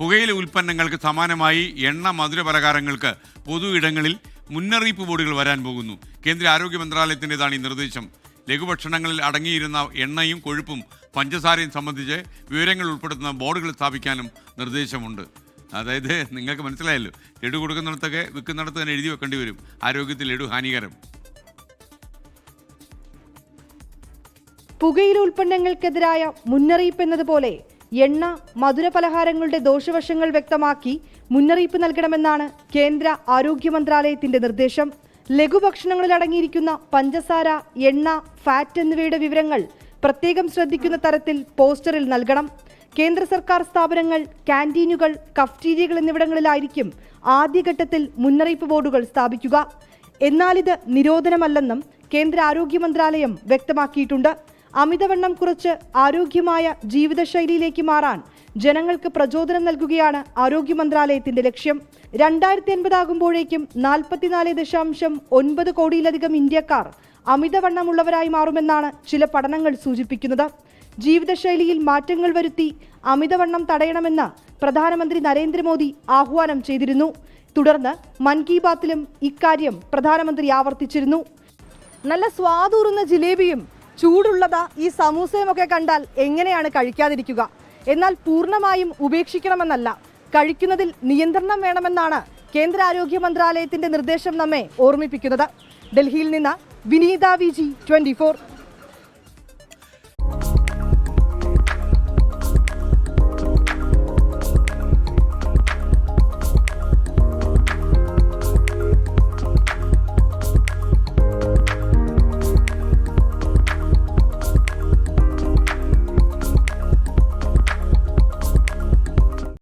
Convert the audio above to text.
പുകയില ഉൽപ്പന്നങ്ങൾക്ക് സമാനമായി എണ്ണ മധുര പലഹാരങ്ങൾക്ക് പൊതു ഇടങ്ങളിൽ മുന്നറിയിപ്പ് ബോർഡുകൾ വരാൻ പോകുന്നു. കേന്ദ്ര ആരോഗ്യ മന്ത്രാലയത്തിന്റെതാണ് ഈ നിർദ്ദേശം. ലഘുഭക്ഷണങ്ങളിൽ അടങ്ങിയിരുന്ന എണ്ണയും കൊഴുപ്പും പഞ്ചസാരയും സംബന്ധിച്ച് വിവരങ്ങൾ ഉൾപ്പെടുത്തുന്ന ബോർഡുകൾ സ്ഥാപിക്കാനും നിർദ്ദേശമുണ്ട്. അതായത് നിങ്ങൾക്ക് മനസ്സിലായല്ലോ ലഡു കൊടുക്കുന്നിടത്തൊക്കെ വിൽക്കുന്നിടത്ത് തന്നെ എഴുതി വെക്കേണ്ടി വരും. ആരോഗ്യത്തിൽ ലഡു ഹാനികരം. പുകയില ഉൽപ്പന്നങ്ങൾക്കെതിരായ മുന്നറിയിപ്പ് എന്നതുപോലെ എണ്ണ മധുരപലഹാരങ്ങളുടെ ദോഷവശങ്ങൾ വ്യക്തമാക്കി മുന്നറിയിപ്പ് നൽകണമെന്നാണ് കേന്ദ്ര ആരോഗ്യ മന്ത്രാലയത്തിന്റെ നിർദ്ദേശം. ലഘുഭക്ഷണങ്ങളിൽ അടങ്ങിയിരിക്കുന്ന പഞ്ചസാര എണ്ണ ഫാറ്റ് എന്നിവയുടെ വിവരങ്ങൾ പ്രത്യേകം ശ്രദ്ധിക്കുന്ന തരത്തിൽ പോസ്റ്ററിൽ നൽകണം. കേന്ദ്ര സർക്കാർ സ്ഥാപനങ്ങൾ ക്യാന്റീനുകൾ കഫ്റ്റീരിയകൾ എന്നിവിടങ്ങളിലായിരിക്കും ആദ്യഘട്ടത്തിൽ മുന്നറിയിപ്പ് ബോർഡുകൾ സ്ഥാപിക്കുക. എന്നാലിത് നിരോധനമല്ലെന്നും കേന്ദ്ര ആരോഗ്യ മന്ത്രാലയം വ്യക്തമാക്കിയിട്ടുണ്ട്. അമിതവണ്ണം കുറച്ച് ആരോഗ്യമായ ജീവിതശൈലിയിലേക്ക് മാറാൻ ജനങ്ങൾക്ക് പ്രചോദനം നൽകുകയാണ് ആരോഗ്യ മന്ത്രാലയത്തിന്റെ ലക്ഷ്യം. രണ്ടായിരത്തി ആകുമ്പോഴേക്കും നാൽപ്പത്തിനാല് ദശാംശം ഒൻപത് കോടിയിലധികം ഇന്ത്യക്കാർ അമിതവണ്ണമുള്ളവരായി മാറുമെന്നാണ് ചില പഠനങ്ങൾ സൂചിപ്പിക്കുന്നത്. ജീവിതശൈലിയിൽ മാറ്റങ്ങൾ വരുത്തി അമിതവണ്ണം തടയണമെന്ന് പ്രധാനമന്ത്രി നരേന്ദ്രമോദി ആഹ്വാനം ചെയ്തിരുന്നു. തുടർന്ന് മൻ കി ബാത്തിലും ഇക്കാര്യം പ്രധാനമന്ത്രി ആവർത്തിച്ചിരുന്നു. നല്ല സ്വാദൂറുന്ന ജിലേബിയും ചൂടുള്ളതാ ഈ സമൂസയുമൊക്കെ കണ്ടാൽ എങ്ങനെയാണ് കഴിക്കാതിരിക്കുക? എന്നാൽ പൂർണമായും ഉപേക്ഷിക്കണമെന്നല്ല. കഴിക്കുന്നതിൽ നിയന്ത്രണം വേണമെന്നാണ് കേന്ദ്ര ആരോഗ്യ മന്ത്രാലയത്തിന്റെ നിർദ്ദേശം നമ്മെ ഓർമ്മിപ്പിക്കുന്നത്. ഡൽഹിയിൽ നിന്ന് വിനീത വി ജി ട്വന്റി